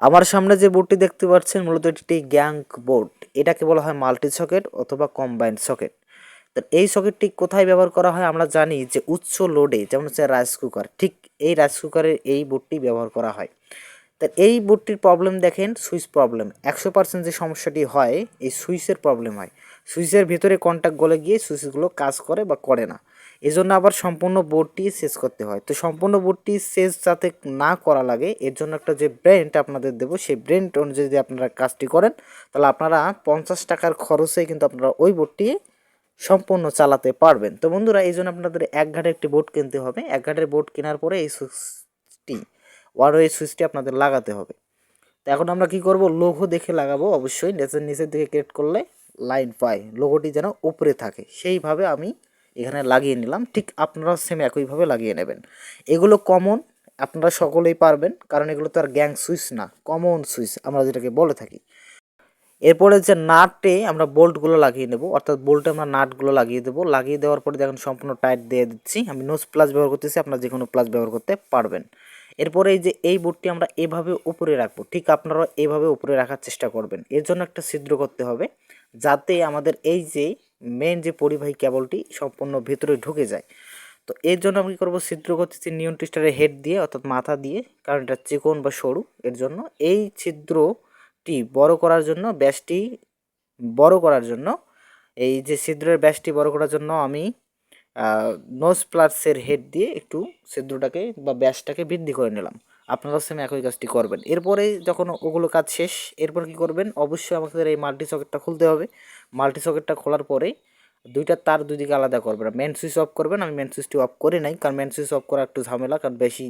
আমার সামনে যে বোর্ডটি দেখতে পাচ্ছেন, মূলত এটি গ্যাংক বোর্ড। এটাকে বলা হয় মাল্টি সকেট অথবা কম্বাইন্ড সকেট। তো এই সকেটটি কোথায় ব্যবহার করা হয় আমরা জানি যে উচ্চ লোডে, যেমন হচ্ছে রাইস কুকার, ঠিক এই রাইস কুকারের এই বোর্ডটি ব্যবহার করা হয়। তা এই বোর্ডটির প্রবলেম দেখেন, সুইচ প্রবলেম। একশো পার্সেন্ট যে সমস্যাটি হয়, এই সুইচের প্রবলেম হয়। সুইচের ভিতরে কন্ট্যাক্ট গলে গিয়ে সুইচগুলো কাজ করে বা করে না। এজন্য আবার সম্পূর্ণ বোর্ডটি শেষ করতে হয়। তো সম্পূর্ণ বোর্ডটি শেষ যাতে না করা লাগে এর জন্য একটা যে ব্র্যান্ড আপনাদের দেবো, সেই ব্র্যান্ড অনুযায়ী যদি আপনারা কাজটি করেন, তাহলে আপনারা পঞ্চাশ টাকার খরচে কিন্তু আপনারা ওই বোর্ডটি সম্পূর্ণ চালাতে পারবেন। তো বন্ধুরা, এই জন্য আপনাদের এক ঘাটের একটি বোর্ড কিনতে হবে। এক ঘাটের বোর্ড কেনার পরে এই সুইচটি ওয়ারও এই সুইচটি আপনাদের লাগাতে হবে। তো এখন আমরা কি করব? লোগো দেখে লাগাবো অবশ্যই, নিচের নিচের দিকে ক্রিয়েট করলে লাইন পাই। লোগোটি যেন উপরে থাকে। সেইভাবে আমি এখানে লাগিয়ে নিলাম। ঠিক আপনারা সেম একইভাবে লাগিয়ে নেবেন। এগুলো কমন আপনারা সকলেই পারবেন, কারণ এগুলো তো আর গ্যাং সুইচ না কমন সুইচ আমরা যেটাকে বলে থাকি। এরপরে যে নাটে আমরা বোল্টগুলো লাগিয়ে নেব, অর্থাৎ বোল্টে আমরা নাটগুলো লাগিয়ে দেবো। লাগিয়ে দেওয়ার পরে দেখুন সম্পূর্ণ টাইট দিয়ে দিচ্ছি। আমি নোজ প্লাস ব্যবহার করতেছি, আপনারা যে কোনো প্লাস ব্যবহার করতে পারবেন। এরপরে এই যে এই বোর্ডটি আমরা এভাবে উপরে রাখব, ঠিক আপনারা এভাবে উপরে রাখার চেষ্টা করবেন। এর জন্য একটা ছিদ্র করতে হবে, যাতে আমাদের এই যে মেন যে পরিবাহী কেবলটি সম্পূর্ণ ভেতরে ঢুকে যায়। তো এর জন্য আমি কী করব? ছিদ্র করতেছি নিয়ন টিস্টারের হেড দিয়ে, অর্থাৎ মাথা দিয়ে, কারণ এটা চিকন বা সরু, এর জন্য এই ছিদ্রটি বড় করার জন্য, ব্যাসটি বড় করার জন্য, এই যে ছিদ্রের ব্যাসটি বড় করার জন্য আমি নোজ প্লাসের হেড দিয়ে একটু ছিদ্রটাকে বা ব্যাসটাকে বৃদ্ধি করে নিলাম। আপনারাও সেম একই কাজটি করবেন। এরপরে যখন ওগুলো কাজ শেষ, এরপর কি করবেন? অবশ্যই আমাদের এই মাল্টি সকেটটা খুলতে হবে। মাল্টি সকেটটা খোলার পরে দুইটা তার দুই দিকে আলাদা করবেন। মেন সুইচ অফ করবেন। আমি মেন সুইচটি অফ করে নাই, কারণ মেন সুইচ অফ করা একটু ঝামেলা, কারণ বেশি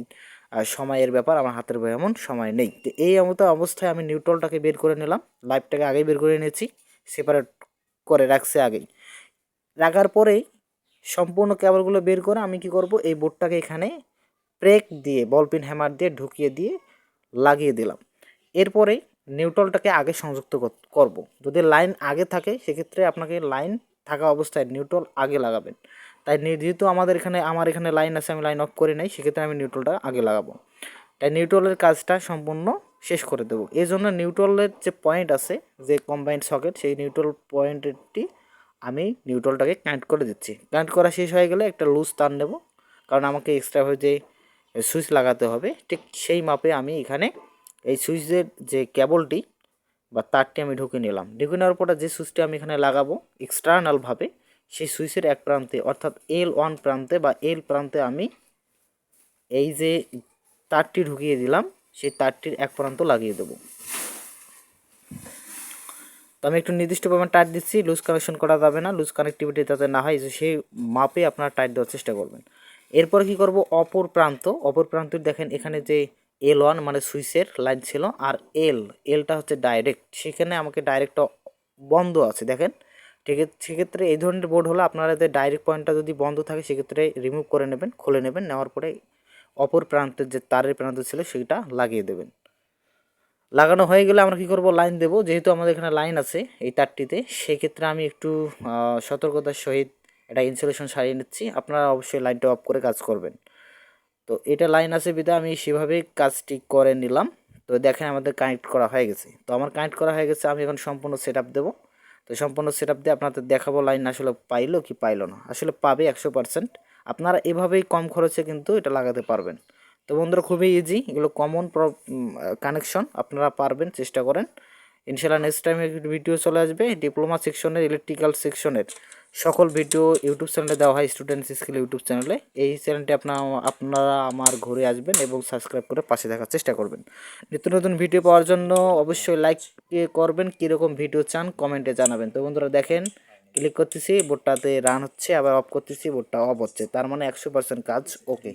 সময়ের ব্যাপার। আমার হাতের বই এমন সময় নেই। তো এই মতো অবস্থায় আমি নিউট্রলটাকে বের করে নিলাম। লাইফটাকে আগেই বের করে নিয়েছি। সেপারেট করে রাখছে আগেই। রাখার পরেই সম্পূর্ণ কেবলগুলো বের করে আমি কি করব? এই বোর্ডটাকে এখানে প্রেক দিয়ে, বলপিন হ্যামার দিয়ে ঢুকিয়ে দিয়ে লাগিয়ে দিলাম। এরপরে নিউট্রলটাকে আগে সংযুক্ত কর- করব। যদি লাইন আগে থাকে, সেক্ষেত্রে আপনাকে লাইন থাকা অবস্থায় নিউট্রল আগে লাগাবেন। তাই যেহেতু আমাদের এখানে, আমার এখানে লাইন আছে, আমি লাইন অফ করে নাই, সেক্ষেত্রে আমি নিউট্রলটা আগে লাগাবো। তাই নিউট্রলের কাজটা সম্পূর্ণ শেষ করে দেবো। এই জন্য নিউট্রলের যে পয়েন্ট আছে, যে কম্বাইন্ড সকেট, সেই নিউট্রল পয়েন্টটি আমি নিউট্রলটাকে কানেক্ট করে দিচ্ছি। কানেক্ট করা শেষ হয়ে গেলে একটা লুজ তার নেব। কারণ আমাকে এক্সট্রাভাবে যে সুইচ লাগাতে হবে। ঠিক সেই মাপে আমি এখানে এই সুইচের যে কেবলটি বা তারটি আমি ঢুকে নিলাম। ঢুকে নেওয়ার পরে যে সুইচটি আমি এখানে লাগাবো এক্সটার্নালভাবে সেই সুইচের এক প্রান্তে অর্থাৎ এল ওয়ান প্রান্তে বা এল প্রান্তে আমি এই যে তারটি ঢুকিয়ে দিলাম, সেই তারটির এক প্রান্ত লাগিয়ে দেবো। তো আমি একটু নির্দিষ্ট পরিমাণ টাইট দিচ্ছি, লুজ কানেকশন করা যাবে না, লুজ কানেক্টিভিটি যাতে না হয়, সেই মাপে আপনারা টাইট দেওয়ার চেষ্টা করবেন। এরপর কি করব? অপর প্রান্ত। অপর প্রান্ত দেখেন এখানে যে এল ওয়ান মানে সুইচের লাইন ছিল আর এল এলটা হচ্ছে ডাইরেক্ট সেখানে আমাকে ডাইরেক্ট বন্ধ আছে, দেখেন। ঠিক সেক্ষেত্রে এই ধরনের বোর্ড হলে আপনারা যে ডাইরেক্ট পয়েন্টটা যদি বন্ধ থাকে, সেক্ষেত্রে রিমুভ করে নেবেন, খুলে নেবেন, নেওয়ার পরে অপর প্রান্তের যে তারের প্রান্ত ছিল সেটা লাগিয়ে দেবেন। লাগানো হয়ে গেলে আমরা কী করব? লাইন দেব। যেহেতু আমাদের এখানে লাইন আছে এই তারটিতে, সেক্ষেত্রে আমি একটু সতর্কতার সহিত এটা ইনসুলেশন সারিয়ে নিচ্ছি, আপনারা অবশ্যই লাইনটা অফ করে কাজ করবেন। তো এটা লাইন আছে বিধা আমি সেভাবেই কাজটি করে নিলাম। তো দেখেন আমাদের কানেক্ট করা হয়ে গেছে। তো আমার কানেক্ট করা হয়ে গেছে, আমি এখন সম্পূর্ণ সেট আপ দেবো। তো সম্পূর্ণ সেট আপ দিয়ে আপনাদের দেখাবো লাইন আসলে পাইলো কি পাইলো না। আসলে পাবে একশো পার্সেন্ট আপনারা এভাবেই কম খরচে কিন্তু এটা লাগাতে পারবেন। তো বন্ধুরা, খুবই ইজি এগুলো কমন প্র কানেকশন আপনারা পারবেন, চেষ্টা করেন। ইনশাল্লাহ নেক্সট টাইম ভিডিও চলে আসবে ডিপ্লোমা সেকশনের ইলেকট্রিক্যাল সেকশনের সকল ভিডিও ইউটিউব চ্যানেলে দেওয়া হয় স্টুডেন্টস স্কিল ইউটিউব চ্যানেলে এই চ্যানেলটি আপনার আপনারা আমার ঘুরে আসবেন এবং সাবস্ক্রাইব করে পাশে থাকার চেষ্টা করবেন। নিত্য নতুন ভিডিও পাওয়ার জন্য অবশ্যই লাইক করবেন, কীরকম ভিডিও চান কমেন্টে জানাবেন। তো বন্ধুরা দেখেন ক্লিক করতেছি, বোর্ডটাতে রান হচ্ছে, আবার অফ করতেছি, বোর্ডটা অফ হচ্ছে। তার মানে একশো পার্সেন্ট কাজ ওকে